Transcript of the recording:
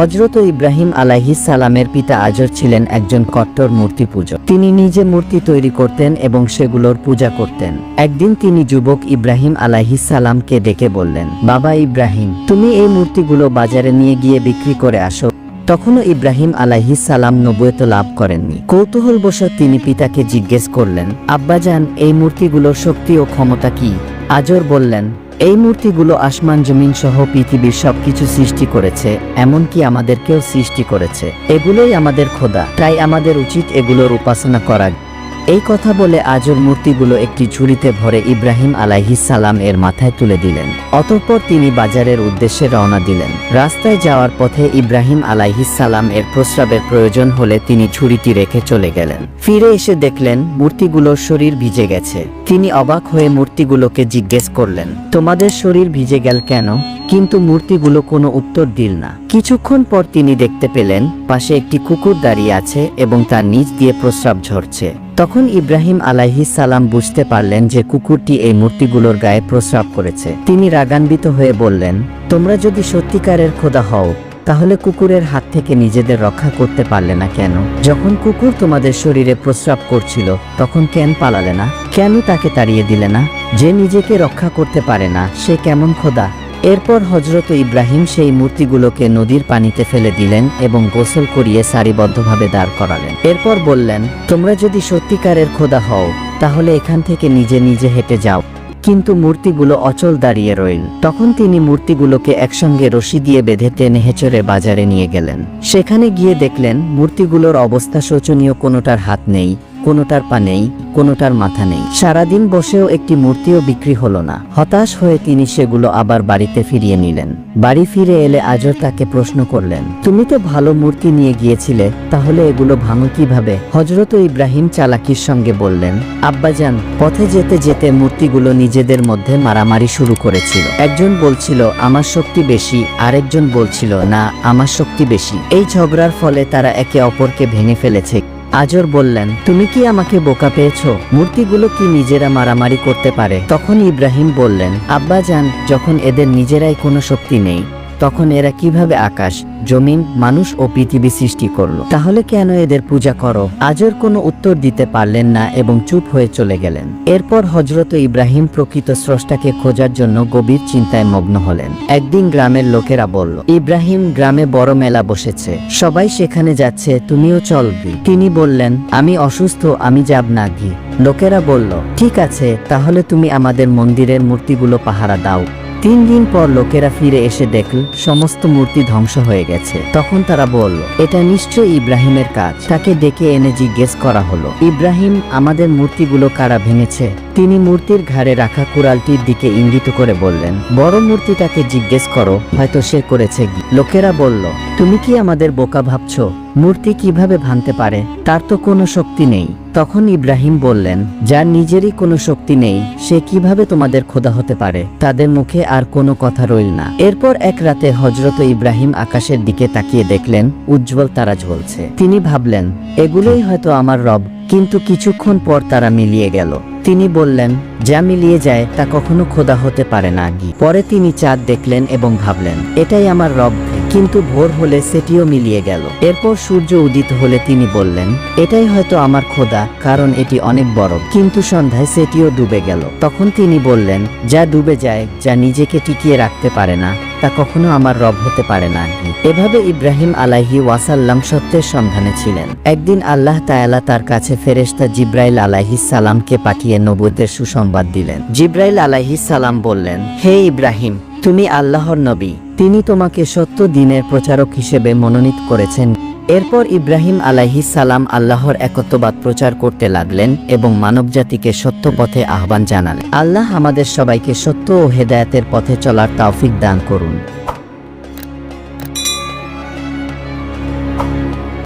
হজরত ইব্রাহিম সালামের পিতা আজর ছিলেন একজন কট্টর মূর্তি পূজক তিনি নিজে মূর্তি তৈরি করতেন এবং সেগুলোর পূজা করতেন। একদিন তিনি যুবক ইব্রাহিম সালামকে ডেকে বললেন, বাবা ইব্রাহিম, তুমি এই মূর্তিগুলো বাজারে নিয়ে গিয়ে বিক্রি করে আসো। তখনও ইব্রাহিম আলাইহিস সালাম নবুয়ত লাভ করেননি। কৌতূহলবশত তিনি পিতাকে জিজ্ঞেস করলেন, আব্বাজান, এই মূর্তিগুলোর শক্তি ও ক্ষমতা কি? আজর বললেন এই মূর্তিগুলো আসমান জমিন সহ পৃথিবীর সবকিছু সৃষ্টি করেছে, এমনকি আমাদেরকেও সৃষ্টি করেছে। এগুলোই আমাদের খোদা। তাই আমাদের উচিত এগুলোর উপাসনা করা। এই কথা বলে আজর মূর্তিগুলো একটি ঝুড়িতে ভরে ইব্রাহিম সালাম এর মাথায় তুলে দিলেন। অতঃপর তিনি বাজারের উদ্দেশ্যে রওনা দিলেন। রাস্তায় যাওয়ার পথে ইব্রাহিম সালাম এর প্রস্রাবের প্রয়োজন হলে তিনি ঝুড়িটি রেখে চলে গেলেন। ফিরে এসে দেখলেন, মূর্তিগুলোর শরীর ভিজে গেছে। তিনি অবাক হয়ে মূর্তিগুলোকে জিজ্ঞেস করলেন, তোমাদের শরীর ভিজে গেল কেন? কিন্তু মূর্তিগুলো কোনো উত্তর দিল না। কিছুক্ষণ পর তিনি দেখতে পেলেন, পাশে একটি কুকুর দাঁড়িয়ে আছে এবং তার নিচ দিয়ে প্রস্রাব ঝরছে। তখন ইব্রাহিম আলাইহিস সালাম বুঝতে পারলেন যে কুকুরটি এই মূর্তিগুলোর গায়ে প্রস্রাব করেছে। তিনি রাগান্বিত হয়ে বললেন, তোমরা যদি সত্যিকারের খোদা হও, তাহলে কুকুরের হাত থেকে নিজেদের রক্ষা করতে পারলে না কেন? যখন কুকুর তোমাদের শরীরে প্রস্রাব করছিল, তখন কেন পালালে না? কেন তাকে তাড়িয়ে দিলে না? যে নিজেকে রক্ষা করতে পারে না, সে কেমন খোদা? এরপর হজরত ইব্রাহিম সেই মূর্তিগুলোকে নদীর পানিতে ফেলে দিলেন এবং গোসল করিয়ে সারিবদ্ধভাবে দাঁড় করালেন। এরপর বললেন, তোমরা যদি সত্যিকারের খোদা হও, তাহলে এখান থেকে নিজে নিজে হেঁটে যাও। কিন্তু মূর্তিগুলো অচল দাঁড়িয়ে রইল। তখন তিনি মূর্তিগুলোকে একসঙ্গে রশি দিয়ে বেঁধে টেনে হেঁচড়ে বাজারে নিয়ে গেলেন। সেখানে গিয়ে দেখলেন, মূর্তিগুলোর অবস্থা শোচনীয় কোনোটার হাত নেই। কোনোটার পা নেই, কোনোটার মাথা নেই। সারাদিন বসেও একটি মূর্তিও বিক্রি হলো না। হতাশ হয়ে তিনি সেগুলো আবার বাড়িতে ফিরিয়ে নিলেন। বাড়ি ফিরে এলে আজর তাকে প্রশ্ন করলেন, তুমি তো ভালো মূর্তি নিয়ে গিয়েছিলে, তাহলে এগুলো ভাঙো কীভাবে? হজরত ইব্রাহিম চালাকির সঙ্গে বললেন, আব্বাজান, পথে যেতে যেতে মূর্তিগুলো নিজেদের মধ্যে মারামারি শুরু করেছিল। একজন বলছিল, আমার শক্তি বেশি। আরেকজন বলছিল, না, আমার শক্তি বেশি। এই ঝগড়ার ফলে তারা একে অপরকে ভেঙে ফেলেছে। আজর বললেন, তুমি কি আমাকে বোকা পেয়েছ? মূর্তিগুলো কি নিজেরা মারামারি করতে পারে? তখন ইব্রাহিম বললেন, আব্বা যান যখন এদের নিজেরাই কোনো শক্তি নেই। তখন এরা কীভাবে আকাশ, জমিন, মানুষ ও পৃথিবী সৃষ্টি করল? তাহলে কেন এদের পূজা করো? আজর কোনো উত্তর দিতে পারলেন না এবং চুপ হয়ে চলে গেলেন। এরপর হজরত ইব্রাহিম প্রকৃত স্রষ্টাকে খোঁজার জন্য গভীর চিন্তায় মগ্ন হলেন। একদিন গ্রামের লোকেরা বলল, ইব্রাহিম গ্রামে বড় মেলা বসেছে। সবাই সেখানে যাচ্ছে, তুমিও চলবি তিনি বললেন, আমি অসুস্থ, আমি যাব না লোকেরা বলল, ঠিক আছে, তাহলে তুমি আমাদের মন্দিরের মূর্তিগুলো পাহারা দাও। তিন দিন পর লোকেরা ফিরে এসে দেখল, সমস্ত মূর্তি ধ্বংস হয়ে গেছে। তখন তারা বলল, এটা নিশ্চয়ই ইব্রাহিমের কাজ। তাকে ডেকে এনে জিজ্ঞেস করা হলো, ইব্রাহিম, আমাদের মূর্তিগুলো কারা ভেঙেছে? তিনি মূর্তির ঘাড়ে রাখা কুড়ালটির দিকে ইঙ্গিত করে বললেন, বড় মূর্তিটাকে জিজ্ঞেস করো, হয়তো সে করেছে লোকেরা বলল, তুমি কি আমাদের বোকা ভাবছ? মূর্তি কীভাবে ভাঙতে পারে, তার তো কোনো শক্তি নেই। তখন ইব্রাহিম বললেন, যার নিজেরই কোনো শক্তি নেই, সে কীভাবে তোমাদের খোদা হতে পারে? তাদের মুখে আর কোনো কথা রইল না। এরপর এক রাতে হজরত ইব্রাহিম আকাশের দিকে তাকিয়ে দেখলেন, উজ্জ্বল তারা জ্বলছে। তিনি ভাবলেন, এগুলোই হয়তো আমার রব। কিন্তু কিছুক্ষণ পর তারা মিলিয়ে গেল। তিনি বললেন, যা মিলিয়ে যায়, তা কখনো খোদা হতে পারে না পরে তিনি চাঁদ দেখলেন এবং ভাবলেন, এটাই আমার রব কিন্তু ভোর হলে সেটিও মিলিয়ে গেল। এরপর সূর্য উদিত হলে তিনি বললেন, এটাই হয়তো আমার খোদা, কারণ এটি অনেক বড়। কিন্তু সন্ধ্যায় সেটিও ডুবে গেল। তখন তিনি বললেন, যা ডুবে যায়, যা নিজেকে টিকিয়ে রাখতে পারে না, তা কখনো আমার রব হতে পারে না। এভাবে ইব্রাহিম আলাইহি ওয়াসাল্লাম সত্যের সন্ধানে ছিলেন। একদিন আল্লাহ তায়ালা তার কাছে ফেরেশতা জিব্রাইল আলাইহিস সালামকে পাঠিয়ে নবুতের সুসংবাদ দিলেন। জিব্রাইল আলাইহিস সালাম বললেন, হে ইব্রাহিম তুমি আল্লাহর নবী। তিনি তোমাকে সত্য দিনের প্রচারক হিসেবে মনোনীত করেছেন। এরপর ইব্রাহিম আলাহি সালাম আল্লাহর একত্ববাদ প্রচার করতে লাগলেন এবং মানবজাতিকে সত্য পথে আহ্বান জানালেন। আল্লাহ আমাদের সবাইকে সত্য ও হেদায়তের পথে চলার তাওফিক দান করুন।